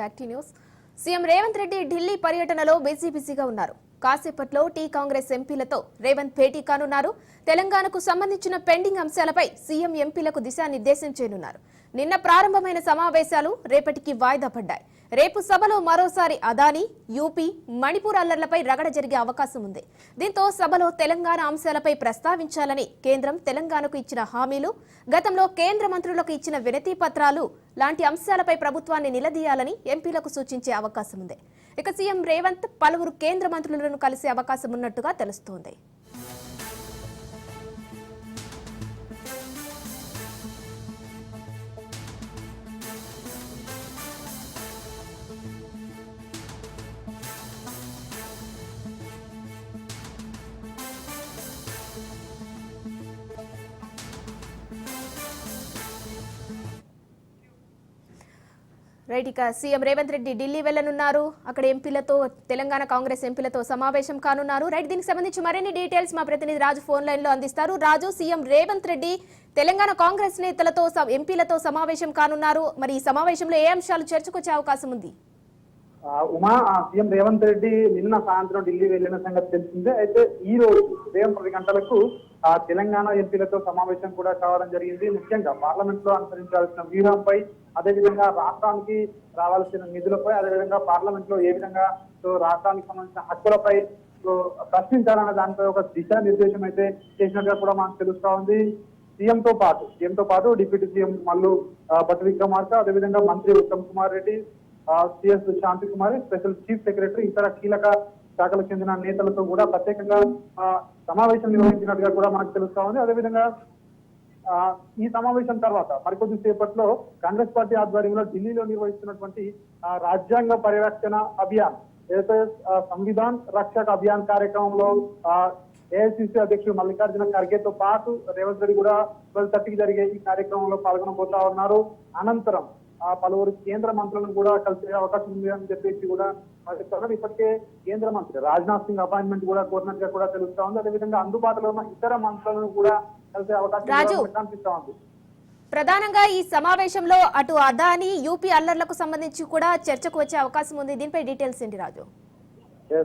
Back to news. CM Revanth Reddy Delhi పర్యటనలో busy బిజీగా ఉన్నారు. కాసేపట్లో టీ కాంగ్రెస్ ఎంపీలతో రేవంత్ భేటీ కానున్నారు. తెలంగాణకు సంబంధించిన పెండింగ్ అంశాలపై సీఎం ఎంపీలకు దిశానిర్దేశం చేయనున్నారు. నిన్న ప్రారంభమైన సమావేశాలు రేపటికి వాయిదా పడ్డాయి. రేపు సభలో మరోసారి అదానీ యూపీ మణిపూర్ అల్లర్లపై రగడ జరిగే అవకాశం ఉంది. దీంతో సభలో తెలంగాణ అంశాలపై ప్రస్తావించాలని కేంద్రం తెలంగాణకు ఇచ్చిన హామీలు గతంలో కేంద్ర మంత్రులకు ఇచ్చిన వినతి పత్రాలు లాంటి అంశాలపై ప్రభుత్వాన్ని నిలదీయాలని ఎంపీలకు సూచించే అవకాశం ఉంది. ఇక సీఎం రేవంత్ పలువురు కేంద్ర మంత్రులను కలిసే అవకాశం ఉన్నట్టుగా తెలుస్తోంది. రైట్ ఇక సీఎం రేవంత్ రెడ్డి ఢిల్లీ వెళ్ళనున్నారు అక్కడ ఎంపీలతో తెలంగాణ కాంగ్రెస్ ఎంపీలతో సమావేశం కానున్నారు. రైట్ దీనికి సంబంధించి మరిన్ని డీటెయిల్స్ మా ప్రతినిధి రాజు ఫోన్ లైన్లో అందిస్తారు. రాజు సీఎం రేవంత్ రెడ్డి తెలంగాణ కాంగ్రెస్ నేతలతో ఎంపీలతో సమావేశం కానున్నారు. మరి ఈ సమావేశంలో ఏ అంశాలు చర్చకొచ్చే అవకాశం ఉంది? ఉమా ఆ, సీఎం రేవంత్ రెడ్డి నిన్న సాయంత్రం ఢిల్లీ వెళ్ళిన సంగతి తెలిసిందే. అయితే ఈ రోజు ఉదయం పది గంటలకు ఆ, తెలంగాణ ఎంపీలతో సమావేశం కూడా కావడం జరిగింది. ముఖ్యంగా పార్లమెంట్లో అనుసరించాల్సిన వ్యూహంపై అదేవిధంగా రాష్ట్రానికి రావాల్సిన నిధులపై అదేవిధంగా పార్లమెంట్లో ఏ విధంగా సో రాష్ట్రానికి సంబంధించిన హక్కులపై సో ప్రశ్నించాలన్న దానిపై ఒక దిశానిర్దేశం అయితే చేసినట్టుగా కూడా మనకు తెలుస్తా ఉంది. సీఎం తో పాటు సీఎంతో పాటు డిప్యూటీ సీఎం మల్లు భట్ విక్రమార్క అదేవిధంగా మంత్రి Uttam Kumar Reddy CS Shanti Kumar special chief secretary ఇతర కీలక శాఖలకు చెందిన నేతలతో కూడా ప్రత్యేకంగా ఆ, సమావేశం నిర్వహించినట్టుగా కూడా మనకు తెలుస్తా ఉంది. అదేవిధంగా ఆ, ఈ సమావేశం తర్వాత మరికొద్ది సేపట్లో కాంగ్రెస్ పార్టీ ఆధ్వర్యంలో ఢిల్లీలో నిర్వహిస్తున్నటువంటి రాజ్యాంగ పరిరక్షణ అభియాన్ ఏదైతే సంవిధాన్ రక్షక అభియాన్ కార్యక్రమంలో ఏఐసిసి అధ్యక్షుడు మల్లికార్జున ఖర్గేతో పాటు రేవంత్ రెడ్డి కూడా ట్వెల్వ్ థర్టీకి జరిగే ఈ కార్యక్రమంలో పాల్గొనబోతా ఉన్నారు. అనంతరం పలువురు కేంద్ర మంత్రులను కూడా కలిసే అవకాశం ఉంది అని చెప్పేసి కూడా చెప్తున్నారు ఇప్పటికే కేంద్ర మంత్రి రాజ్నాథ్ సింగ్ అపాయింట్మెంట్ కూడా కోరినట్టుగా కూడా తెలుస్తా ఉంది. అదేవిధంగా అందుబాటులో ఉన్న ఇతర మంత్రులను కూడా కలిసే అవకాశం కనిపిస్తా ఉంది. ప్రధానంగా ఈ సమావేశంలో అటు అదానీ యూపీ అల్లర్లకు సంబంధించి కూడా చర్చకు వచ్చే అవకాశం ఉంది. దీనిపై డీటెయిల్స్ ఏంటి రాజు?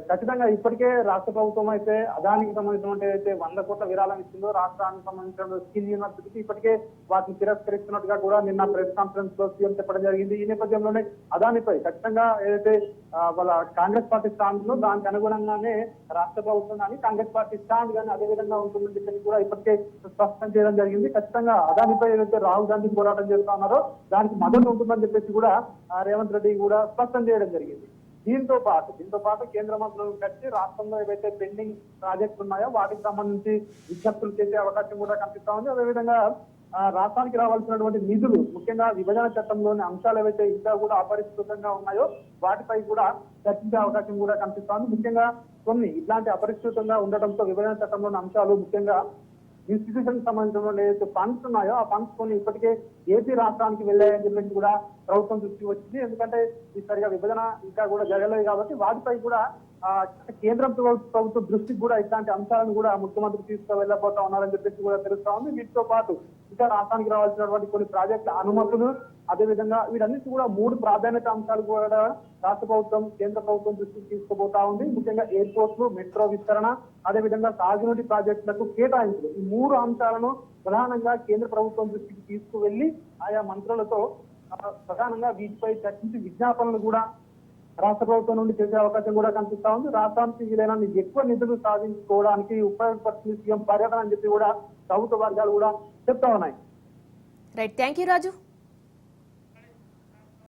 ఖచ్చితంగా ఇప్పటికే రాష్ట్ర ప్రభుత్వం అయితే అదానికి సంబంధించినటువంటి అయితే వంద కోట్ల విరాళం ఇచ్చిందో రాష్ట్రానికి సంబంధించిన స్కిల్ యూనివర్సిటీకి ఇప్పటికే వాటిని తిరస్కరిస్తున్నట్టుగా కూడా నిన్న ప్రెస్ కాన్ఫరెన్స్లో సీఎం చెప్పడం జరిగింది. ఈ నేపథ్యంలోనే అదానిపై ఖచ్చితంగా ఏదైతే వాళ్ళ కాంగ్రెస్ పార్టీ స్టాండ్లో దానికి అనుగుణంగానే రాష్ట్ర ప్రభుత్వం కానీ కాంగ్రెస్ పార్టీ స్టాండ్ కానీ అదే విధంగా ఉంటుందని చెప్పి కూడా ఇప్పటికే స్పష్టం చేయడం జరిగింది. ఖచ్చితంగా అదానిపై ఏదైతే రాహుల్ గాంధీ పోరాటం చేస్తా ఉన్నారో దానికి మద్దతు ఉంటుందని చెప్పేసి కూడా రేవంత్ రెడ్డి కూడా స్పష్టం చేయడం జరిగింది. దీంతో పాటు దీంతో పాటు కేంద్ర మంత్రులను కలిసి రాష్ట్రంలో ఏవైతే పెండింగ్ ప్రాజెక్టులు ఉన్నాయో వాటికి సంబంధించి విజ్ఞప్తులు చేసే అవకాశం కూడా కనిపిస్తా ఉంది. అదేవిధంగా రాష్ట్రానికి రావాల్సినటువంటి నిధులు ముఖ్యంగా విభజన చట్టంలోని అంశాలు ఏవైతే ఇంకా కూడా అపరిష్కృతంగా ఉన్నాయో వాటిపై కూడా చర్చించే అవకాశం కూడా కనిపిస్తుంది ముఖ్యంగా కొన్ని ఇట్లాంటి అపరిష్కృతంగా ఉండటంతో విభజన చట్టంలోని అంశాలు ముఖ్యంగా ఇన్స్టిట్యూషన్ సంబంధించిన ఏదైతే ఫండ్స్ ఉన్నాయో ఆ ఫండ్స్ కొన్ని ఇప్పటికే ఏపీ రాష్ట్రానికి వెళ్ళాయని చెప్పేసి కూడా ప్రభుత్వం దృష్టి వచ్చింది. ఎందుకంటే ఈ సరిగా విభజన ఇంకా కూడా జరగలేదు కాబట్టి వాటిపై కూడా కేంద్ర ప్రభుత్వ ప్రభుత్వం దృష్టికి కూడా ఇట్లాంటి అంశాలను కూడా ముఖ్యమంత్రి తీసుకువెళ్ళబోతా ఉన్నారని చెప్పేసి కూడా తెలుస్తా ఉంది. వీటితో పాటు ఇంకా రాష్ట్రానికి రావాల్సినటువంటి కొన్ని ప్రాజెక్టుల అనుమతులు అదేవిధంగా వీటన్నిటి కూడా మూడు ప్రాధాన్యత అంశాలు కూడా రాష్ట్ర ప్రభుత్వం కేంద్ర ప్రభుత్వం దృష్టికి తీసుకుపోతా ఉంది. ముఖ్యంగా ఎయిర్పోర్ట్లు మెట్రో విస్తరణ అదేవిధంగా సాగునీటి ప్రాజెక్టులకు కేటాయింపులు. ఈ మూడు అంశాలను ప్రధానంగా కేంద్ర ప్రభుత్వం దృష్టికి తీసుకువెళ్ళి ఆయా మంత్రులతో ప్రధానంగా వీటిపై చర్చించి విజ్ఞాపనలు కూడా రాష్ట్ర ప్రభుత్వం నుండి చేసే అవకాశం కూడా కనిపిస్తా ఉంది. రాష్ట్రానికి వీలైనన్ని ఎక్కువ నిధులు సాధించుకోవడానికి ఉపయోగపడుతుంది సీఎం పర్యటన అని చెప్పి కూడా ప్రభుత్వ వర్గాలు కూడా చెప్తా ఉన్నాయి. Right thank you Raju